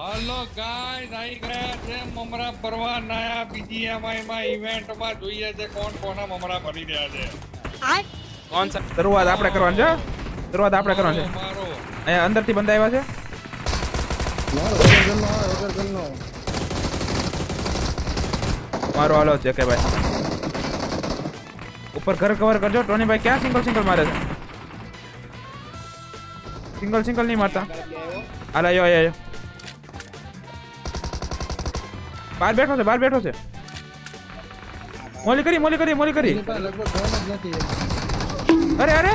હાલો guys આઈ ગયા છે મમરા ભરવા નયા બીજીએમઆઈ માં ઇવેન્ટમાં જોઈએ છે કોણ કોના મમરા ભરી રહ્યા છે. કોણ સા શરૂઆત આપણે કરવાની છે શરૂઆત આપણે કરવાની છે. મારો. અહીંયા અંદરથી બંધ આવ્યા છે. મારો હાલો છે કે ભાઈ. ઉપર ઘર કવર કરજો. ટોની ભાઈ ક્યાં સિંગલ સિંગલ મારે છે? સિંગલ સિંગલ નહીં મારતા. હાલ આયો આયો. આયો બહાર બેઠો છે બહાર બેઠો છે મોલી કરી મોલી કરી મોલી કરી અરે અરે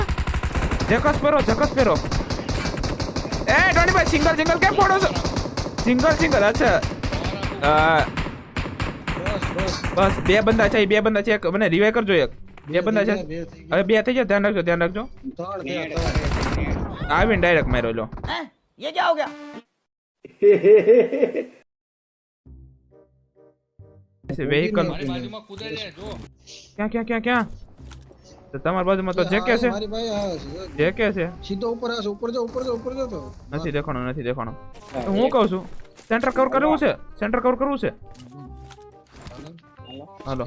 જકસ પેરો જકસ પેરો એ ટોની ભાઈ સિંગલ સિંગલ કેમ ફોડો છો સિંગલ સિંગલ અચ્છા હા બસ બે બંદા છે ઈ બે બંદા છે એક મને રિવાઈ કરજો એક બે બંદા છે હવે બે થઈ જાય ધ્યાન રાખજો ધ્યાન રાખજો આવીને ડાયરેક્ટ માર્યો લો ये क्या हो गया છે જો. ક્યાં ક્યાં ક્યાં ક્યાં? તો તમારી બાજુમાં તો જે કે છે. મારી ભાઈ હા જે. કે છે. સીધો ઉપર આવશે ઉપર જો ઉપર જો ઉપર જો તો. નથી દેખાણો નથી દેખાણો. હું કહું છું સેન્ટર કવર કરવું છે? સેન્ટર કવર કરવું છે? હાલો.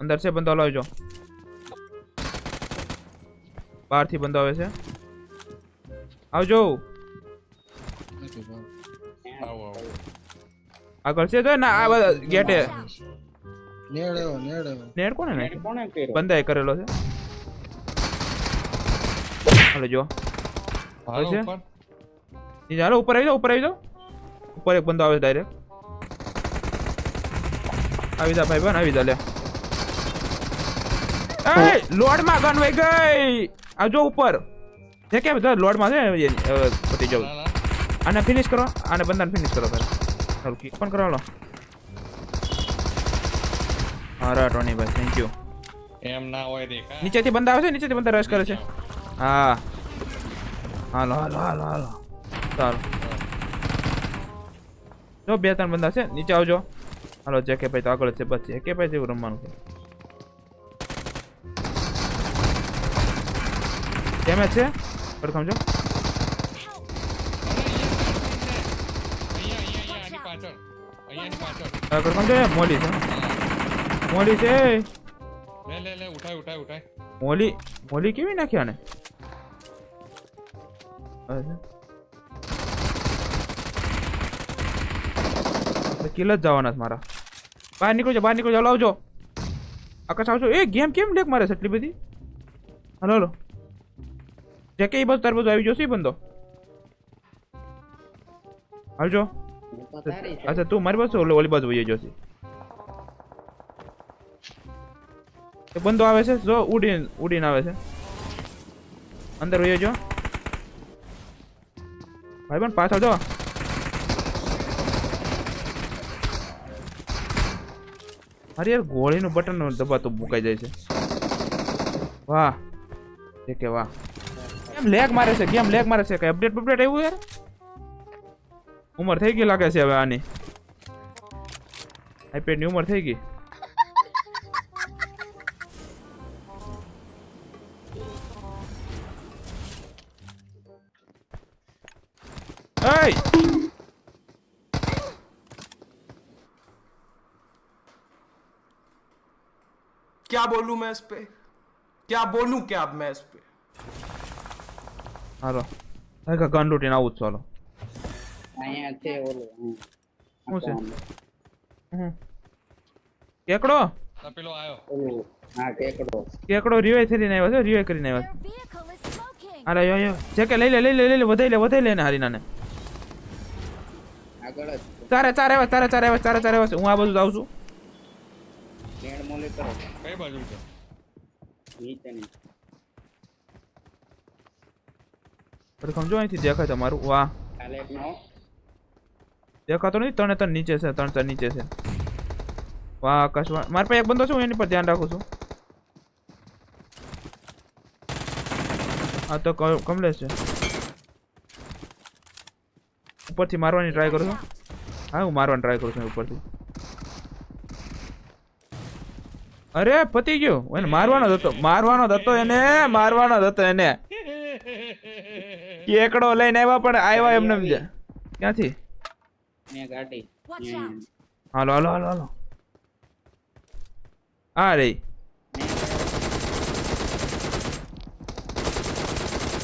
અંદર છે બંદો લાવજો બહારથી બંદો આવે છે. આવજો. આવો આવો. આગળ છે તો ના આ ગેટે. નેડ આવ્યો નેડ? કોને કર્યો? બંધાય કરેલો છે. હાલો જો. હાલો છે? નીચે હાલો ઉપર આવી જાઓ ઉપર આવી જાઓ. ઉપર એક બંદો આવે છે ડાયરેક્ટ આવી જા ભાઈ બન આવી જા લે. એ લોડમાં ગન વઈ ગઈ. આ જો ઉપર. જે કેમ લોડ લોડમાં છે ને, પતી જાવ. આને ફિનિશ કરો આને બંદાને ફિનિશ કરો પહેલા ચાલો કિક પણ લો હા ટોની ભાઈ થેન્ક યુ એમ ના હોય દેખા નીચેથી બંદા આવે છે નીચેથી બંદા રશ કરે છે હા હાલો હાલો હાલો હાલો સારું જો બે ત્રણ બંદા છે નીચે આવજો હાલો જે કે ભાઈ તો આગળ જ છે બસ જેકે ભાઈ જેવું રમવાનું છે ડેમેજ છે પડખમ જો એ મોલી છે. મોલી છે લે લે લે ઉઠાય ઉઠાય ઉઠાય. મોલી મોલી કેવી નાખી આને? કિલ જ જવાના છે મારા. બહાર નીકળજો બહાર નીકળજો હલો આવજો. આકાશ આવજો. એ ગેમ કેમ લેક મારે છે એટલી બધી? Hello hello. જે કે બસ તાર બધું આવી જશે બંદો. આવજો. અચ્છા તું મારી પાસે ઓલી બાજુ વહી જશે. એ બંદો આવે છે જો ઉડીને ઉડીને આવે છે. અંદર વહી જો. ભાઈ પણ પાછળ જો. અરે યાર ગોળીનું બટન દબાતું મુકાઈ જાય છે. વાહ. કે વાહ. કેમ લેગ મારે છે? કેમ લેગ મારે છે? કઈ અપડેટ અપડેટ આવ્યું યાર? ઉંમર થઈ ગઈ લાગે છે હવે આની આઈપેડ ની ઉંમર થઈ ગઈ Hey! क्या बोलूं मैं इस पे क्या बोलूं क्या अब मैं इस पे હાલો હા કા ગન લૂટીને આવું જ છું હાલો અહીંયા છે ઓલું હમ. છે? હમ. કેકડો? આ પેલો આયો. ઓલું હા ટેકડો કેકડો રિવાઈ થઈને આવ્યો છે રિવાઈ કરીને આવ્યો અરે યો યો જે કે લઈ લે લઈ લે લઈ લે વધાઈ લે વધાઈ લે ને હારીનાને. આગળ ચારે ચાર આવ્યા ચારે ચાર આવ્યા ચારે ચાર હું આ બધું જાઉં છું. લેણ મોલે કરો. કઈ બાજુ છે? નીચેની. પ્રથમ જો અહીંથી દેખાય તમારું. વાહ. કાલે નો દેખાતો નથી? ત્રણે ત્રણ નીચે છે, ત્રણ ચાર નીચે છે. વાહ, આકાશ, વાહ. મારા પાસે એક બંદો છે, હું એની પર ધ્યાન રાખું છું. આ તો કમલેશ છે. ઉપરથી મારવાની ટ્રાય કરું છું. હા, હું મારવાની ટ્રાય કરું છું ઉપરથી. અરે, પતી ગયું. એને મારવાનો જ હતો. મારવાનો જ હતો એને, મારવાનો જ હતો એને. કેકડો લઈને આવ્યા પણ આવ્યા એમને. ક્યાંથી? ને ગાડી Watch ને- out. હાલો હાલો હાલો હાલો આ રે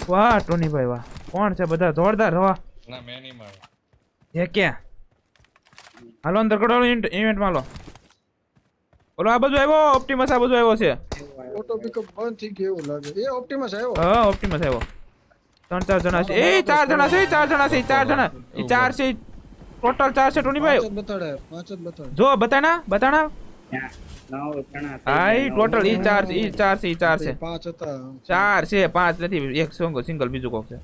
વાહ ટોનીભાઈ વાહ કોણ છે બધા જોરદાર વાહ ના મેં નહીં માર્યો એ ક્યાં હાલો અંદર કરો ઇવેન્ટમાં હાલો ઓલો આ બધું આવ્યો ઓપ્ટિમસ આ બધું આવ્યો છે ઓટો પિકઅપ બંધ થઈ ગયું એવું લાગે એ ઓપ્ટિમસ આવ્યો હા ઓપ્ટિમસ આવ્યો ત્રણ ચાર જણા છે એ ચાર જણા છે ચાર જણા છે ઈ ચાર જણા એ ચાર છે ટોટલ ચાર છે પાંચ ટોનીભાઈ જ બતાડે પાંચ જ બતાડે. જો બતાના બતાના. ત્યાં નવ જણા થઈ હા ગયા, ટોટલ ઈ. ચાર છે ઈ ચાર છે ઈ ચાર છે. પાંચ હતા. ચાર છે પાંચ નથી એક સોંગ સિંગલ બીજું કોક છે.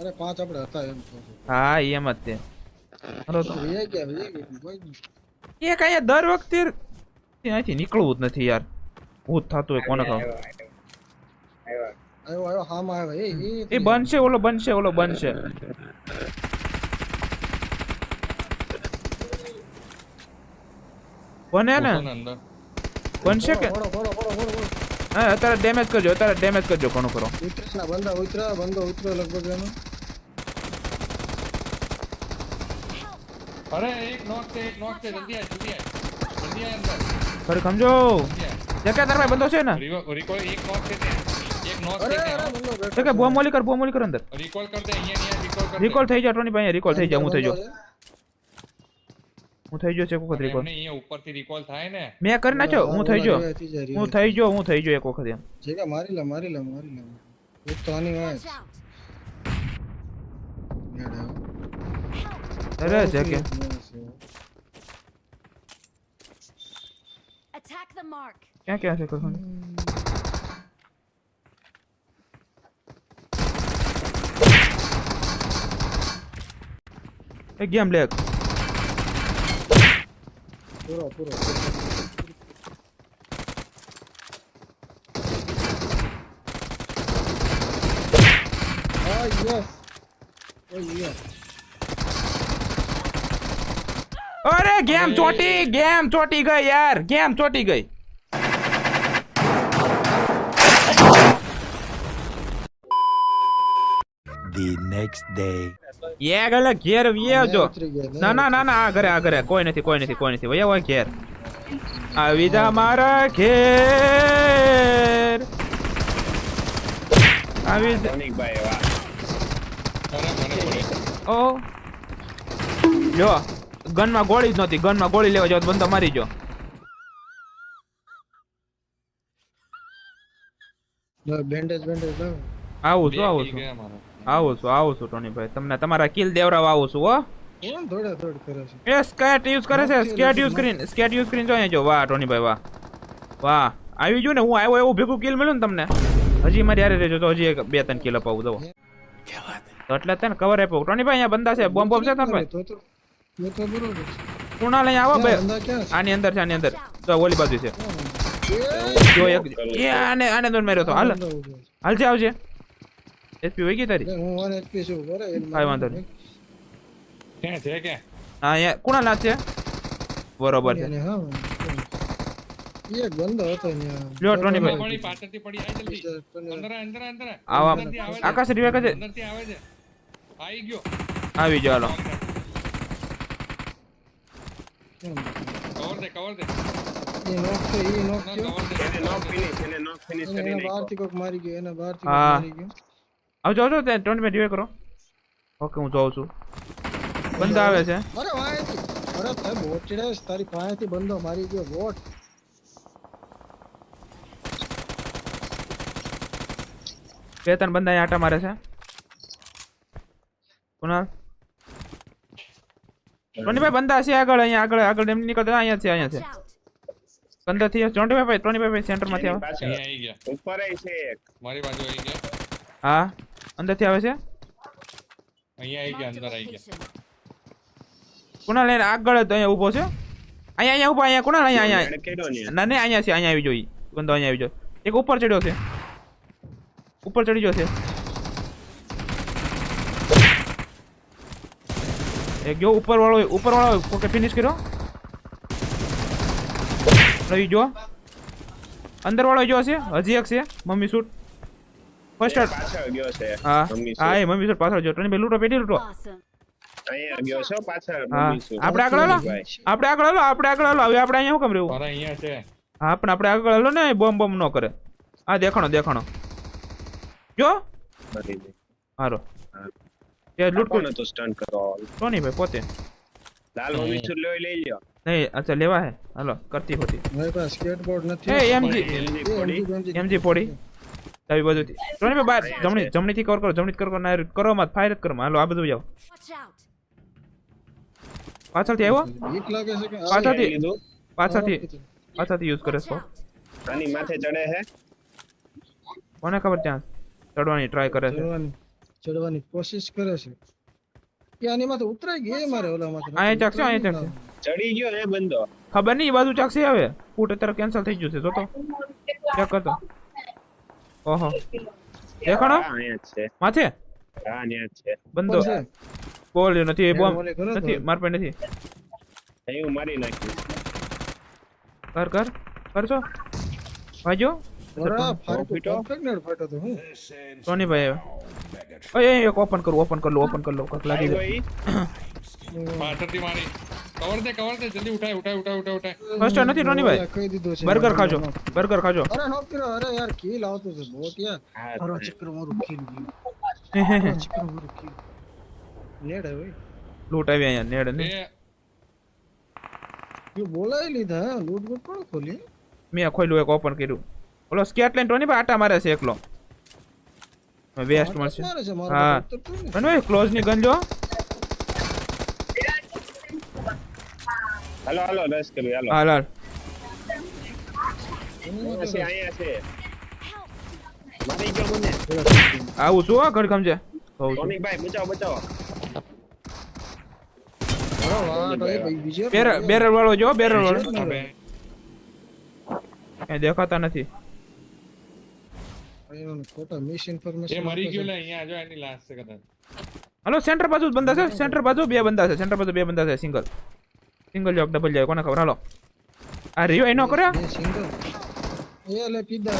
અરે પાંચ આપણે હતા એમ હા ઈ એમ જ તે. હલો તો. ગયા ગયા. એક અહીંયા દર વખતે અહીંથી નીકળવું જ નથી યાર. ભૂત થતું હોય કોને ખબર આવ્યો, આવ્યો. આવ્યો. આવ્યો આવ્યો આવ્યો. એ એ બનશે ઓલો બનશે ઓલો બનશે. બને ને ઘૂસો ને અંદર બનશે કે ફોડો ફોડો ફોડો ફોડો ફોડો હા અત્યારે ડેમેજ કરજો અત્યારે ડેમેજ કરજો ઘણું કરો ઉતરેલા બંદા ઉતર્યા બંદો ઉતર્યો લગભગ એનો અરે એક નોક છે એક નોક છે જલ્દી આય જલ્દી આય જલ્દી આય અંદર ખરી સમજો જલ્દી આય. જગ્યા તાર ભાઈ બંધો છે ને રિવો- રિકોલ એક નોક છે ત્યાં એક નોક અરે છે અરે ત્યાં બંદો બેઠો તો કે બોમ્બ મોલી કર બોમ્બ મોલી કર અંદર રિકોલ કર દે અહીંયા અહીંયા રિકોલ કર દે. રિકોલ થઈ જાય ટોની ભાઈ રિકોલ થઈ જાય હું થઈ બંદો જાઉં. છે. હું થઈ ગયો છે એક વખત અરે રિકોલ એમને અહીંયા ઉપરથી રિકોલ થાય ને? મેં કરી નાખ્યો હું થઈ ગયો. રિવાય થઈ જાય, હું રિવાય. થઈ ગયો હું થઈ ગયો એક વખત એમ. જગ્યા મારી લે મારી લે મારી લે. એક તો આની વાય Watch out. નેડ આવ્યો. અરે જગ્યા Attack the mark. ક્યાં ક્યાં છે કখন એ ગેમ લેક પૂરો પૂરો Ah, yes. Oh, yes. અરે ગેમ ચોટી ગેમ ચોટી ગઈ યાર ગેમ ચોટી ગઈ the next day. એ ગલે ઘેર વ્યો જો ઉતરી ગયા, ના ના ના ના આ ઘરે આ ઘરે કોઈ નથી કોઈ નથી કોઈ નથી વયા હોય ઘેર. આવી જા મારા ઘેર. આવી ઓ. જો ગનમાં ગોળી જ નહોતી ગનમાં ગોળી લેવા જાવ તો બંધો મારી જો બેન્ડેજ બેન્ડેજ આવું છું આવું છું. આવું છો આવો છો ટોનીભાઈ. તમને તમારા કિલ દેવરાવ આવો છો હો. કોણ દોડે દોડ કરે છે? એ સ્કેટ યુઝ કરે છે સ્કેટ યુઝ કરીને સ્કેટ યુઝ કરીને જો અહીંયા જો વાહ ટોનીભાઈ વાહ. વાહ આવી જો ને હું આવ્યો એવું ભેગું કિલ મળ્યું ને તમને? હજી મારી હારે રહેજો તો હજી એક બે ત્રણ કિલ અપાવું દો એટલે તને કવર આપ્યો ટોનીભાઈ અહીંયા બંદા છે બોમ્બ બોમ્બ છે ટોનીભાઈ તો તો તો તો બરોબર છે. કુણાલ અહીંયા આવો બે? આની અંદર છે આની અંદર. તો ઓલી બાજુ છે. જો એક એ આને આને દોડ માર્યો તો. હાલ. હાલ છે આવજે. એસપી વહી ગઈ તારી? હું 1 એસપી છું, બરાબર? કાઈ વાંધો નહીં. ક્યાં છે કે હા અહીંયા કોણા ના છે? બરોબર છે. હા, એક બંદો હતો. લ્યો, ટોનીભાઈ. પડી પાછળથી પડી આય જલ્દી. અંદર અંદર અંદર આવા. આકાશ રિવે કરે અંદરથી આવે છે. આવી ગયો. આવી ગયો હાલો. કવર દે કવર દે. એ નોક છે, એ નોક છે. એને નોક ફિનિશ એને નોક ફિનિશ એને- કરી એને બહારથી કોક મારી ગયો એને બહારથી મારી ગયો. આવજો આવજો ત્યાં ત્રણ મિનિટ વેટ કરો. ઓકે હું જોઉં છું. બંધ આવે છે. અરે વાંહેથી. અરે તે બોચડે તારી પાસેથી બંધો મારી ગયો બોટ બે ત્રણ બંદા અહીંયા આટા મારે છે. કુણાલ. ટોનીભાઈ બંદા છે આગળ અહીંયા આગળ આગળ એમ નીકળતા અહીંયા છે અહીંયા છે. બંદા થી ટ્વેન્ટી ફાઈવ ટ્વેન્ટી ફાઈવ સેન્ટરમાંથી એની આવે પાછળ. આવી છે એક. મારી બાજુ આવી ગયા. હા. અંદરથી આવે છે? અહીંયા આવી ગયા અંદર આવી ગયા. કુણાલ એને આગળ તો અહીંયા ઊભો છે. અહીંયા અહીંયા ઊભો અહીંયા કુણાલ અહીંયા અહીંયા. ના ને. અહીંયા છે અહીંયા આવી જોઈ ગંદો અહીંયા આવી જો. એક ઉપર ચડ્યો છે. ઉપર ચડી ગયો છે. એક જો ઉપર વાળો ઉપર વાળો ઓકે ફિનિશ કર્યો. રહી જો અંદર વાળો જો છે હજી એક છે મમ્મી શૂટ ફર્સ્ટ પાછળ ગયો છે. હા. હા એ મમ્મી સર પાછળ જો ટોની ભાઈ લૂંટો પેટી લૂંટો અહીંયા ગયો છો પાછળ મમ્મી શું? આપણે આગળ હાલો. આપણે આગળ હાલો આપણે આગળ હાલો. હવે આપણે અહીંયા શું કામ રહેવું? મારા અહીંયા છે. હા પણ આપણે આગળ હાલો ને બોમ્બ બોમ્બ ન કરે. આ દેખાણો દેખાણો. જો. હારો હા. તે લૂંટ કોણ? હતું stunt ટોની ભાઈ પોતે? લાલ મમ્મી શું લઈ લઈ લ્યો નહીં અચ્છા લેવા હે. હાલો કરતી હોતી મારી પાસે સ્કેટબોર્ડ નથી. એમજી એ. એમજી પોડી. આવી બાજુથી ટોની ભાઈ બહાર જમણી જમણીથી કવર કરો જમણી કવર કરો ના કરો મત ફાયર જ કરો હાલો આ બધું જાઓ. પાછળથી આવ્યો? બીક લાગે છે કે આ પાછળથી. પાછળથી. પાછળથી. યુઝ કરે છે. આની માથે ચડે છે કોને ખબર ત્યાં? ચડવાની ટ્રાય કરે છે. ચડવાની ચડવાની કોશિશ કરે છે. કે આની માથે ઉતરાઈ ગઈ મારે ઓલા માથે અહીંયા ચાકશે અહીંયા ચાકશે. ચડી ગયો એ બંદો. ખબર નહીં એ બાજુ ચાકસે હવે? ફૂટ અત્યારે કેન્સલ થઈ ગયું છે જોતો. ચેક કરતો. ઓહો. દેખાણો અહીંયા છે. માથે? હા અહીંયા છે. બંદો. બોલ્યો નથી એ બોમ્બ. નથી માર પાસે નથી. અહીં હું મારી નાખી કર કર કરજો હું? ટોની ભાઈ ઓય એક ઓપન કરું ઓપન કર લો ઓપન કર લો કક લાગી મારી. કવર દે કવર દે જલ્દી ઉઠાય ઉઠાય ઉઠાય ઉઠાય ઉઠાય. ફર્સ્ટ નથી રોની ભાઈ? કહી દીધો છે. બર્ગર ખાજો બર્ગર ખાજો. અરે નો કર્યો અરે યાર કિલ આવતો છે બોટ યાર. અરે મારો ચક્ર મારું કિલ મારો ચક્ર મારું કિલ નેડ હે ભાઈ. લૂટ આવી અહીંયા નેડ ને? એ યું બોલાવી લીધા લૂટ બૂટ પણ ખોલી? મેં ખોલ્યું એક ઓપન કર્યું. ઓલો સ્કેટ ટોની ભાઈ આટા મારે છે એકલો. વેસ્ટ મળશે. હા. તો ઉતરતું ને. ટોની ભાઈ ક્લોઝની ગન જો હાલો હાલો રસ કર્યું હાલો હાલ હાલ અહીંયા છે અહીંયા છે મારી ગયો મને આવું છું હા ઘડ ખમજે કહું છું ટોનિક ભાઈ બચાવો બચાવો અરે વાહ તો એ ભાઈ બીજો બેરલ બેરલ વાળો જો બેરલ વાળો અબે એ દેખાતા નથી એનો ખોટા મિસ ઇન્ફોર્મેશન એ મરી ગયો લે અહીંયા જો એની લાશ છે કદાચ હલો સેન્ટર બાજુ જ બંદા છે સેન્ટર બાજુ બે બંદા છે સેન્ટર બાજુ બે બંદા છે સિંગલ સિંગલ જોક ડબલ જાય કોને ખબર હાલો આ રિયો એનો કર્યા એ સિંગલ એ લે પીધા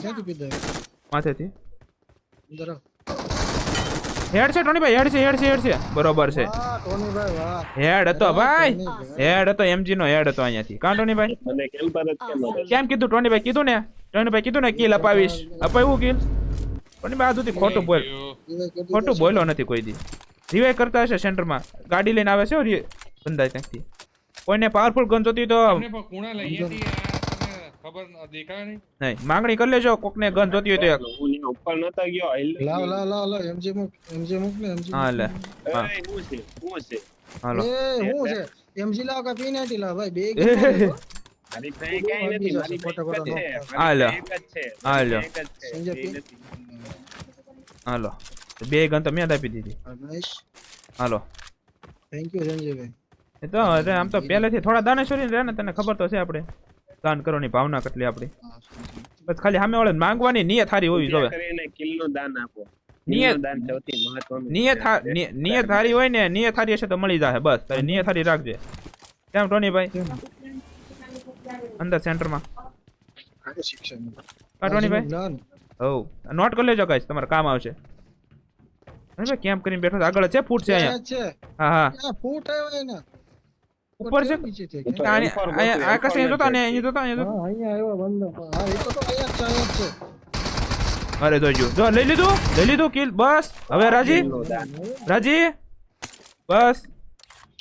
ક્યાંથી પીધા માથેથી આવ. હેડ છે ટોની ભાઈ હેડ છે હેડ છે હેડ છે. બરોબર છે. વાહ ટોનીભાઈ વાહ. હેડ હતો ભાઈ. હેડ હતો એમજી નો હેડ હતો અહીંયાથી. કાં ટોની ભાઈ? મને કેમ પર જ કેમ કીધું ટોની ભાઈ કીધું ને? ટોની ભાઈ કીધું ને કિલ અપાવીશ. અપાવ્યું કિલ ટોની ભાઈ આ સુધી ખોટું બોલ. ખોટું બોલ્યો નથી કોઈ દી. રિવાઈ કરતા હશે સેન્ટરમાં ગાડી લઈને આવે છે બંદા ત્યાંથી. કોઈને પાવરફુલ ગન જોતી તો ખબર દેખાય નહીં. માંગણી કરી લેજો કોકને ગન જોતી હોય તો એક. ઉપર નતો ગયો લાવ લાવ લાવ લાવ એમજી મૂક એમજી મૂક ને એમજી હા લે હા. છે છે. હાલો. એ હું છે? એમજી લાવ કા પીનાટી લાવ? ભાઈ બે એ. હે હે. મારી પાસે નથી મારી છે. હાલો. બે ગન તો મેં આપી દીધી. હાલો. થેન્ક યુ સંજયભાઈ. એ તો આમ તો પહેલેથી થોડા દાનેશ્વરી રહે ને તને ખબર તો છે આપણે દાન કરવાની ભાવના કેટલી આપણી બસ ખાલી સામે વાળે માંગવાની નિયત સારી હોવી જોવે કિલ્લો દાન આપો. નિયત- હારી હોય ને નિયત હારી હશે તો મળી જાય બસ. તારી નિયત હારી રાખજે. કેમ ટોની અંદર સેન્ટરમાં. આ શિક્ષણ કા ટોની ભાઈ જ્ઞાન. હવ નોટ કરી લેજો ગાઈસ તમારે કામ આવશે. અરે કેમ કરીને બેઠો આગળ છે? ફૂટ છે અહીંયા? હા હા. ફૂટ આવ્યો એના? ઉપર છે? નીચેથી. ઉપર. આને- M4 ગોતું, અહીંયા આકાશ અહીંયા જોતા ને M4 અહીંયા જોતા અહીંયા હા અહીંયા આવ્યો બંદો હા એ તો તો અહીંયા જ છે છે. અરે તો જો લઈ લીધું લઈ લીધું કિલ બસ. હવે રાજી? રાજી? બસ.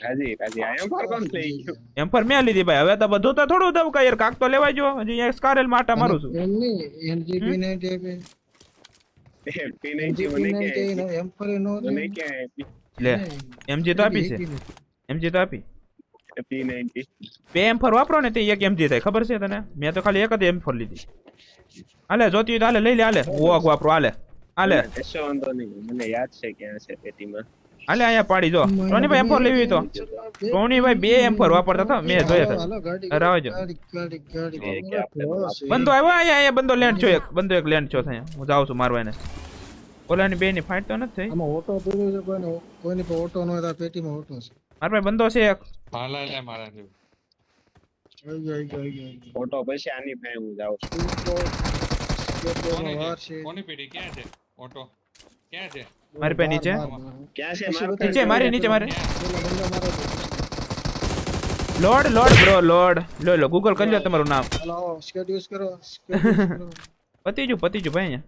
રાજી રાજી. આ M4 કોણ લઈ ગયું? એમ મેં લીધી ભાઈ. હવે તો બધું તો થોડું દઉં યાર. કાક તો લેવાય જો. હજી અહીંયા સ્કારેલ માટા મારું છું. એમ નહીં એનજીબી ને તે બે નહીં છે, મને કે એનો એમ પર કે લે એમજી તો આપી છે. એમજી તો આપી. પી બે એમ ફોર વાપરો ને તે એક એમજી થાય. ખબર છે તને? મેં તો ખાલી એક જ એમ ફોર લીધી. હાલે જોતી હોય તો હાલે લઈ લે હાલે. વોક વાપરો હાલે. હાલે. કશો વાંધો નહીં. મને યાદ છે ક્યાં છે પેટીમાં. હાલે અહીંયા પાડી જો. રોની ભાઈ એમ લેવી તો. રોની ભાઈ બે એમ વાપરતા હતા. મેં જોયા હતા. એ બંદો આવ્યો અહીંયા અહીંયા બંદો લેન્ડ છો એક. બંદો એક લેન્ડ છો અહીંયા. હું જાઉં છું મારવા એને. ઓલાની બે ની ફાઇટ તો નથી થઈ? આમાં ઓટો પૂરું છે કોઈને? કોઈની પર ઓટો ન હોય પેટીમાં ઓટો છે. મારા ભાઈ બંદો છે એક. લે મારા ફોટો પછી આની પાસે હું જાઉં છું. કોની ક્યાં છે? ઓટો. ક્યાં છે? મારી પાસે નીચે બાર. ક્યાં છે નીચે મારી નીચે મારે. Load load bro load. લો લો ગૂગલ કરી લો તમારું નામ. હાલો સ્કેટ યુઝ કરો સ્કેટ યુઝ પતી ગયું પતી ગયું ભાઈ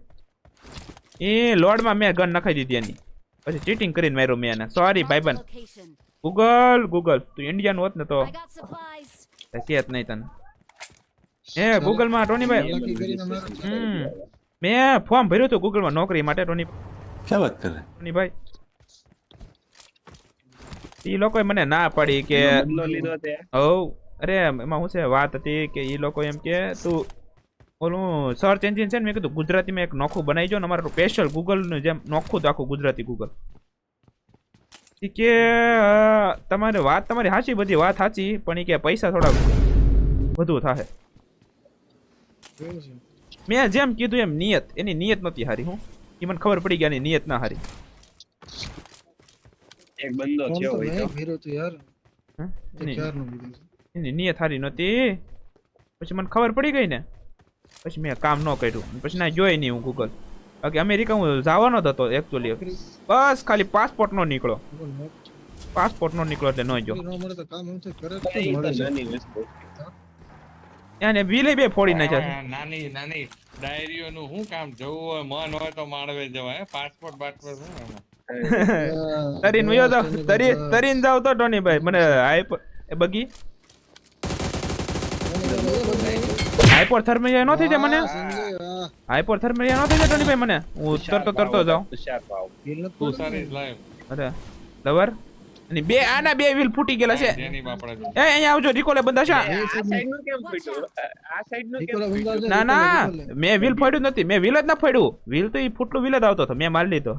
એ લોડમાં મેં ગન નખાઈ દીધી એની. પછી ચીટિંગ કરીને માર્યો મેં એને. સોરી ભાઈ બન ભાઈબંધ. ગૂગલ ગૂગલ તું ઇન્ડિયન હોત ને તો. હકીયત નહીં તને. એ ગૂગલમાં ટોનીભાઈ હમ. મેં ફોર્મ ભર્યું હતું ગૂગલમાં નોકરી માટે ટોની ક્યાં વાત કરે? ટોનીભાઈ એ લોકોએ મને ના પાડી કે હવ અરે એમાં શું છે? વાત હતી કે એ લોકો એમ કે તું ઓલું સર્ચ એન્જિન છે ને મેં કીધું ગુજરાતીમાં એક નોખું બનાવી જો ને અમારું સ્પેશિયલ ગૂગલનું જેમ નોખું તો આખું ગુજરાતી ગૂગલ કે તમારે વાત તમારી સાચી બધી વાત સાચી પણ એ કે પૈસા થોડા વધુ થાય મેં જેમ કીધું એમ નિયત એની નિયત નથી હારી હું. એ મને ખબર પડી ગઈ એની નિયત ના હારી. એક બંદો થયો હોય તો. યાર. એની નિયત હારી નહોતી. પછી મને ખબર પડી ગઈ ને. પછી મેં કામ ન કર્યું. પછી ના જોઈ નહીં હું ગૂગલ બાકી અમેરિકા હું જવાનો જ હતો એકચ્યુઅલી બસ ખાલી પાસપોર્ટ નો નીકળો. પાસપોર્ટ નો નીકળો એટલે ન જો. નોકરી ન કામ એમ થાય કરે જ એ કેમ તો મળે છે? નાની વસ્તુ એને વિલે બે ફોડી નાખ્યા નાની નાની ડાયરીઓ નું શું કામ? જવું હોય મન હોય તો માળવે જવાય પાસપોર્ટ બાસપોર્ટ શું તરીન વયો તેની તરી તરીન જાવ તો ટોનીભાઈ મને હાઈપ એ બગી. હાઈપર થર્મિયા નો થઈ જાય મને? હા, સમજાય, હા. નો થઈ જાય ટોનીભાઈ મને? હું તરતો તરતો જાઉં. તું સારી? લાઈવ અરે લવર. અને બે આના બે વ્હીલ ફૂટી ગયેલા છે. એ અહીંયા આવજો રિકોલે બંધા છે આ સાઈડનું કેમ ફૂટ્યું? આ સાઈડનું. મેં વ્હીલ ફાડ્યું નથી. મેં વ્હીલ જ ના ફોડ્યું. વ્હીલ તો ઈ ફૂટલું વ્હીલ જ આવતો હતો. મેં મારી લીધો.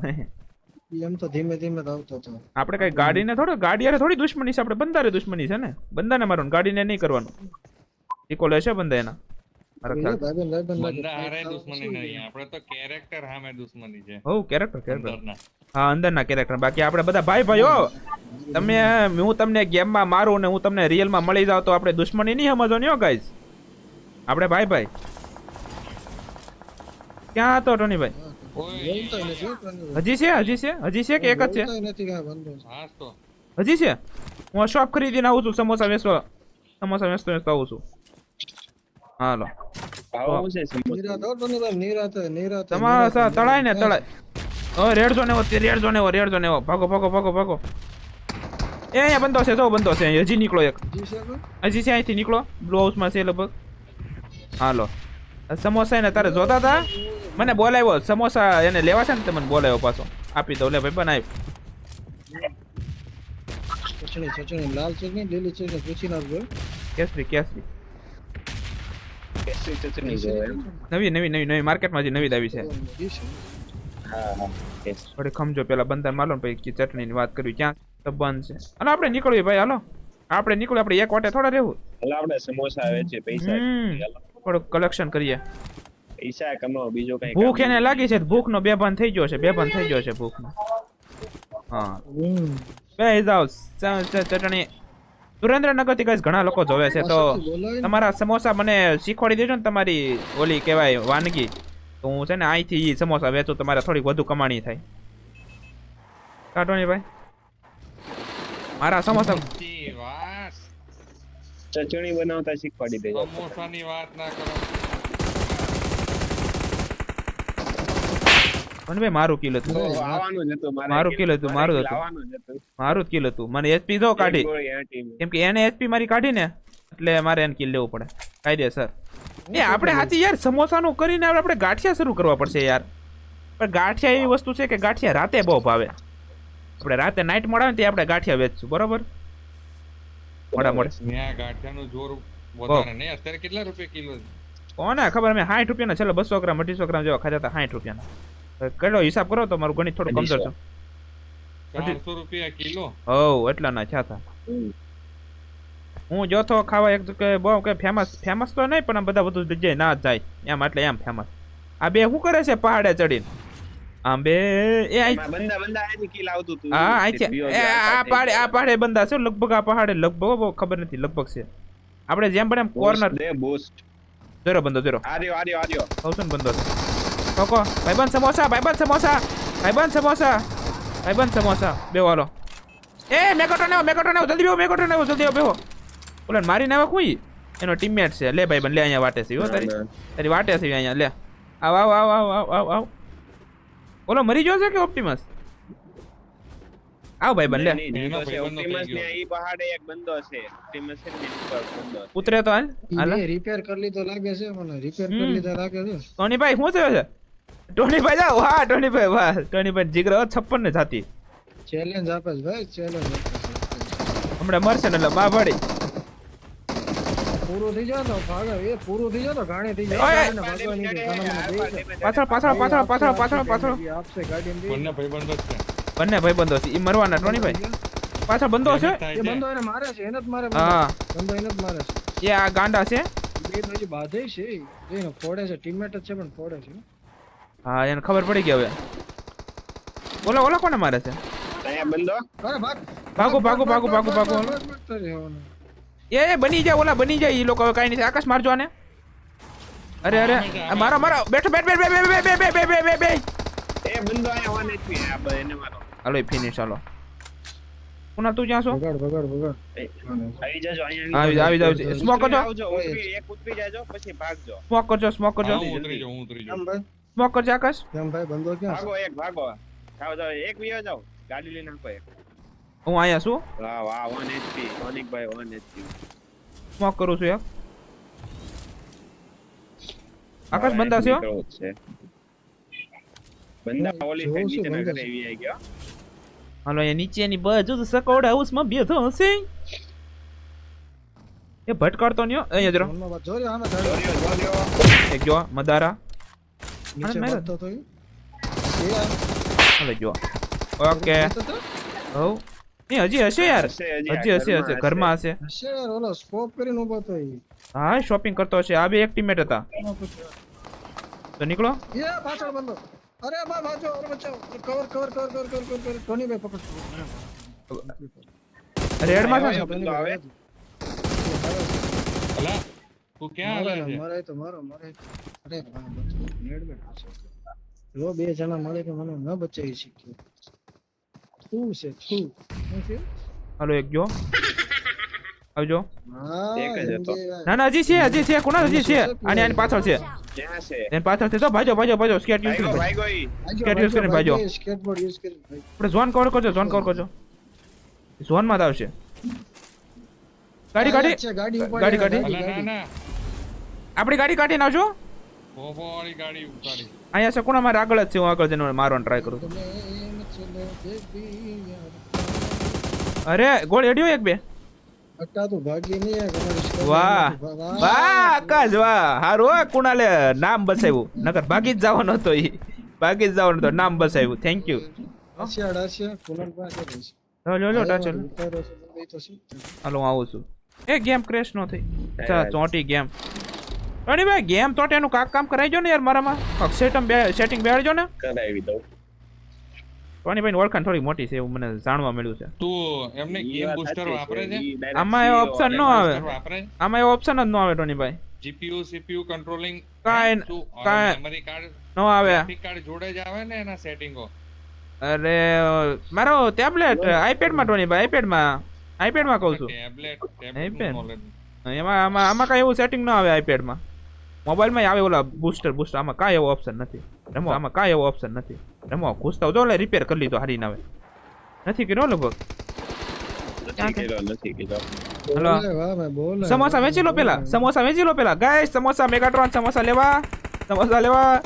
એમ તો ધીમે ધીમે આવતો હતો. આપણે કઈ ગાડીને થોડો ગાડી થોડી દુશ્મની છે. આપણે બંધારે દુશ્મની છે ને? બંધાને મારવાનું ગાડીને નહીં કરવાનું. રિકોલે છે બંદા એના બાકી આપણે બધા ભાઈ ભાઈઓ તમે હું તમને ગેમમાં મારું ને હું તમને રિયલમાં મળી જાવ તો આપણે દુશ્મની નહીં સમજો હો ગાઈઝ આપણે ભાઈ ભાઈ. ક્યાં હતો હો કોઈને. હજી છે હજી છે હજી છે કે એક જ છે? હજી છે? હું શોપ ખરીદીને આવું છું સમોસા વેચવા. સમોસા વેચતો વેચતો આવું છું. હાલો. છે હે, તમારા નિરાત તળાય ને તળાય. ઓ રેડ ઝોન એવો તે રેડ ઝોન એવો રેડ ઝોન એવો. ભાગો ભાગો ભાગો ભાગો. એ અહીંયા બંધો છે જો બંધો છે હજી નીકળો એક. હજી છે અહીંથી નીકળો બ્લુ હાઉસમાં છે લગભગ. હાલો. સમોસા એને તારે જોતા હતા? મને બોલાવ્યો સમોસા એને લેવા છે ને તમને બોલાવ્યો પાછો. આપી દો લે ભાઈ બનાવી ચટણી ચટણી લાલ ચટણી લીલી ચટણી પૂછી નાખજો કેસરી કેસરી કેસરી ચટણી જોવે એમ નવી નવી નવી નવી માર્કેટમાં નવી આવી છે. થોડી ખમજો પેલા બંધન માલો ને પછી ચટણીની વાત કરવી ક્યાં તો બંધ છે. અને આપણે નીકળીએ ભાઈ હાલો. આપણે નીકળીએ આપણે એક વાટે થોડા રહેવું. હાલો આપણે સમોસા વેચે પૈસા થોડું કલેક્શન કરીએ. પૈસા કમાવો બીજું કઈ ભૂખ એને લાગી છે ભૂખ નો બેભાન થઈ ગયો છે બેભાન થઈ ગયો છે ભૂખ નો હા બે જાવ ચટણી સુરેન્દ્રનગરથી ઘણા લોકો જોવે છે તો. તમારા સમોસા મને શીખવાડી દેજો ને તમારી ઓલી કહેવાય વાનગી. તો હું છે ને અહીંથી સમોસા વેચું તમારે થોડીક વધુ કમાણી થાય. કાઢવાની ભાઈ. મારા સમોસા ચટણી બનાવતા શીખવાડી દેજો. સમોસાની વાત ના કરો. મને ભાઈ મારું કિલ હતું. તો આવવાનું જ હતું મારે મારું કિલ હતું, મારું હતું. આવવાનું જ હતું. મારું જ કિલ હતું. મને એચપી જો કાઢી. કેમ કે એને એચપી મારી કાઢી ને એટલે મારે એને કિલ લેવું પડે. કાયદેસર. એ આપણે હાથી યાર સમોસાનું કરીને આપણે ગાંઠિયા શરૂ કરવા પડશે યાર. પણ ગાંઠિયા એવી વસ્તુ છે કે ગાંઠિયા રાતે બહુ ભાવે. આપણે રાતે નાઇટ મળે ને તે આપણે ગાંઠિયા વેચશું. બરોબર? મોડા મોડે ગાંઠિયાનું જોર વધારે નહીં. અત્યારે કેટલા રૂપિયા કિલો કોને ખબર? મેં સાઠ રૂપિયાના છેલ્લે બસો ગ્રામ અઢીસો ગ્રામ જેવા ખાતા હતા સાઠ રૂપિયાના. કેટલો હિસાબ કરો તો મારું ગણિત થોડું કમજોર છે. ચારસો રૂપિયા કિલો? હવ એટલાના થયા હતા હું જોતો ખાવા એક કે બહુ કે ફેમસ ફેમસ તો નહીં પણ આમ બધા બધું જગ્યાએ ના જાય. એમ એટલે એમ ફેમસ આ બે શું કરે છે પહાડે ચડીને? આમ બે એ બંદા બંદા આની કિલ આવતું તું. હા આ છે. આ પહાડે આ પહાડે બંદા છે. લગભગ આ પહાડે લગભગ બહુ ખબર નથી લગભગ છે. આપણે જેમ પણ એમ કોર્નર દે બોસ્ટ જોરો બંદો જોરો આ રહ્યો, આ રહ્યો, આ રહ્યો. કહું છું બંધો ઠોકો ભાઈબંધ સમોસા ભાઈબંધ સમોસા ભાઈબંધ સમોસા ભાઈબંધ સમોસા બે હાલો એ મેકોટો ને મેકોટો ને જલ્દી બેહો મેકોટો ને જલ્દી બેહો બોલે મારીને આવે કોઈ એનો ટીમમેટ છે. લે ભાઈબંધ લે અહીંયા વાટે છે. હો તારી? તારી વાટે છે અહીંયા લે. આવ આવ આવ આવ આવ આવ આવ. બોલો મરી ગયો છે કે ઓપ્ટિમસ આવ લે. છે. ભાઈબંધનો થઈ Optimus ને આ પહાડે એક બંદો છે. ઓપ્ટિમસ ને ઉપર બંદો ઉતરે તો હાલ. હાલ રિપેર કરી લીધો લાગે છે મને રિપેર કરી લીધા લાગે છે. ટોનીભાઈ શું થયો છે? ટોનીભાઈ જાઓ હા ટોનીભાઈ વાહ. ટોનીભાઈ જીગરો છપ્પન ને જાતી. ચેલેન્જ આપે છે ભાઈ ચેલેન્જ હમણાં મરશે ને એટલે બા ભાડી. પૂરું થઈ જાય તો ભાગે એ પૂરું થઈ જાય તો ગાડી થઈ જાય. પાછળ પાછળ પાછળ પાછળ પાછળ પાછળ. આપશે ગાડી દે. બંને ભાઈબંધો જ છે. બંને ભાઈ બંધો છે. ઈ મરવાના ટોનીભાઈ પાછા બંધો છે? એ બંધો એને મારે છે એને જ મારે હા. બંધો એને જ મારે છે. એ આ ગાંડા છે? બે બાજુ બાધે છે. એને ફોડે છે ટીમમેટ જ છે પણ ફોડે છે. હા એને ખબર પડી ગઈ હવે. બોલો ઓલા કોને મારે છે? ભાગો. ભાગો ભાગો ભાગો ભાગો એ બની જાય ઓલા બની જાય એ લોકો હવે કાઈ નહીં. આકાશ મારજો આને. અરે અરે મારો મારો. બેઠો બેઠ બેઠ બે બે બે બે બે બે બે બે એને મારો. હાલો ફિનિશ હાલો. પુના તું જ્યાં છો? સ્મોક કરજો. એક ઉતરી જાજો પછી કરજો સ્મોક કરજો. સ્મોક કરજે આકાશ કેમ ભાઈ બંધો ક્યાં ભાગો એક ભાગો. જાવ જાવ એક વિયો જાવ ગાડી લઈને આંકો એક. હું આયા છું? વાહ વાહ 1 એચપી સોનિક ભાઈ 1 એચપી સ્મોક કરું છું યાર. આકાશ બંધા છે બંધા ઓલી સાઈડ નીચે ના કરે એવી આવી ગયો. હાલો અહીંયા નીચેની બાજુ તો સકોડ હાઉસમાં બેઠો હશે. એ ભટકાડતો નયો અહીંયા જરા એક જો મદારા. નીચે આને તો ઈ. એ આ હાલો જો ઓકે તો તો હજી હશે યાર હશે, હજી હજી હશે હશે ઘરમાં હશે હશે યાર ઓલો સ્કોપ કરીને ઊભો તો હા શોપિંગ કરતો હશે આ બે એક ટીમેટ હતા. તો નીકળો એ પાછળ બંદો અરે બા બાજો અરે બચાવ cover cover cover cover cover cover cover Tony ભાઈ પકડ રેડમાં છે આવે અલા તું ક્યાં મારે આવે છે તો મારો મારે જો બે જણા મળે કે મને ન બચાવી શકીએ. શું છે? શું? હાલો એક જો. આવજો. ના ના હજી છે હજી છે. કોના હજી છે? અને આની પાછળ છે. એની પાછળ છે. તો ભાજો ભાજો ભાજો સ્કેટ યુઝ કરી. સ્કેટ યુઝ કરજો ઝોન કવર કરજો. ઝોનમાં આવશે. ગાડી ગાડી આપણી ગાડી કાઢી નાખજો ભોભો વાળી ગાડી ઉતારી. અહીંયા છે કોના મારે આગળ જ છે હું આગળ જઈને મારવાનો ટ્રાય કરું. અરે ગોળ એડ્યો એક બે? અટ્ટા તું ભાગી નહીં આ તમારી skateboard વાહ વાહ, વાહ આકાશ વાહ હારું કુણાલે નામ બસાવ્યું. નકર ભાગી જ જવાનો હતો ઈ. ભાગી જ જવાનો હતો નામ બસાવ્યું. થેન્ક યુ લો લો લો? હાલો હું આવું છું. એ ગેમ ક્રેશ નો થઈ. ચોટી ગેમ. અરે ભાઈ ગેમ તો એનું કાક કામ કરાવજો ને યાર મારામાં. કાક સેટમ સેટિંગ બેડજો ને. કરાવી દઉં. ટોની ભાઈ ઓળખાણ થોડી મોટી છે એવું મને જાણવા મળ્યું છે. તું એમને ગેમ બૂસ્ટર વાપરે છે? આમાં એવો ઓપ્શન ન આવે. આમાં એવો ઓપ્શન જ ન આવે ટોની ભાઈ જીપીયુ સીપીયુ કંટ્રોલિંગ કાઈ કાઈ મેમરી કાર્ડ ન આવે. ગ્રાફિક કાર્ડ જોડે જ આવે ને એના સેટિંગો અરે મારો ટેબ્લેટ આઈપેડમાં ટોની ભાઈ આઈપેડમાં આઈપેડમાં કહું છું ટેબ્લેટ. ટેબ્લેટ એમાં આમાં આમાં કઈ એવું સેટિંગ ન આવે આઈપેડમાં મોબાઈલમાં આવે ઓલા બૂસ્ટર બૂસ્ટર આમાં કાંઈ એવો ઓપ્શન નથી. રમો આમાં કાંઈ એવો ઓપ્શન નથી. રમો ઘૂસતા જો એટલે રિપેર કરી લીધો હારી આવે નથી કર્યો લગભગ. સમોસા વેચી લો પેલા સમોસા વેચી લો પેલા. ગાય સમોસા મેગાટ્રોન સમોસા લેવા સમોસા લેવા.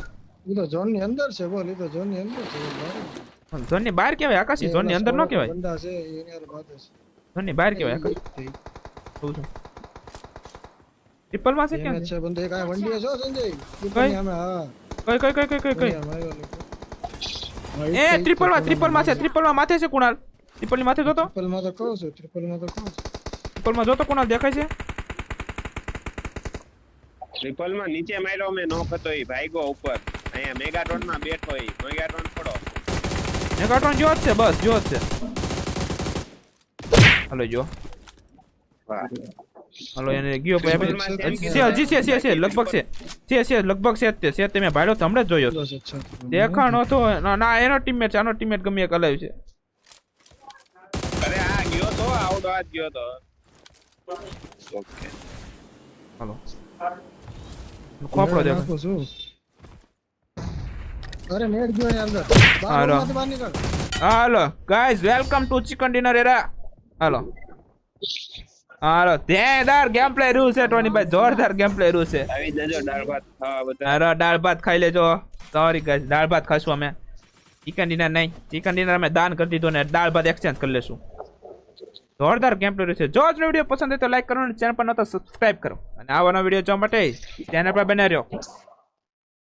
ઈ તો ઝોનની અંદર છે બોલ તો ઝોનની અંદર છે બહાર. ઝોનની બહાર કહેવાય આકાશી? ઝોનની અંદર ન કહેવાય બંદા છે એની અંદર બાંધે છે. ઝોનની બહાર કહેવાય આકાશ? ટ્રિપલમાં છે કે ક્યાં જ છે? બંદો એક આ વંડીએ છો સંજય? કઈ? ઉપરની હા. કઈ કઈ કઈ કઈ કઈ એ ટ્રિપલમાં ટ્રિપલમાં છે ટ્રિપલમાં માથે છે કુણાલ. ટ્રિપલની માથે જોતો? ટ્રિપલમાં તો કહું છું ટ્રિપલમાં તો કહું છું. ટ્રિપલમાં જોતો કુણાલ દેખાય છે? ટ્રિપલમાં નીચે માર્યો મે નોક હતો એ ભાઈગો ઉપર. અહીંયા મેગાટ્રોનમાં બેઠો ઈ. પડો મેગા મેગાટ્રોન જો છે બસ જો જ છે. હાલો જો. વાહ. હાલો એને ગયો ભાઈ Triple છે હજી છે છે છે લગભગ છે છે છે લગભગ છે તે છે તે મેં ભાડ્યો તો હમણાં જ જોયો દેખાણો તો ના એનો ટીમમેટ છે આનો ટીમમેટ ગમે એક અલાવ્યું છે અરે આ ગયો તો આઉટ આ ગયો તો ઓકે હાલો ખોપડો દેખો છું. અરે મેડ ગયો યાર અંદર બહાર બહાર નીકળ હાલો guys welcome to chicken dinner era હાલો હાલો તેદાર ગેમ પ્લે રહ્યું છે ટોની ભાઈ. જોરદાર ગેમ પ્લે રહ્યું છે. આવી જજો દાળ ભાત ખાવા બધા. અરે દાળ ભાત ખાઈ લેજો. સોરી ગાઈસ દાળ ભાત ખાશું અમે. ચિકન ડિનર નહીં. ચિકન ડિનર અમે દાન કરી દીધું ને દાળ ભાત એક્સચેન્જ કરી લેશું. જોરદાર ગેમ પ્લે રહ્યું છે. જો આજનો વીડિયો પસંદ હોય તો લાઈક કરો અને ચેનલ પર ન તો સબસ્ક્રાઇબ કરો. અને આવાનો વીડિયો જોવા માટે ચેનલ પર બને રહ્યો.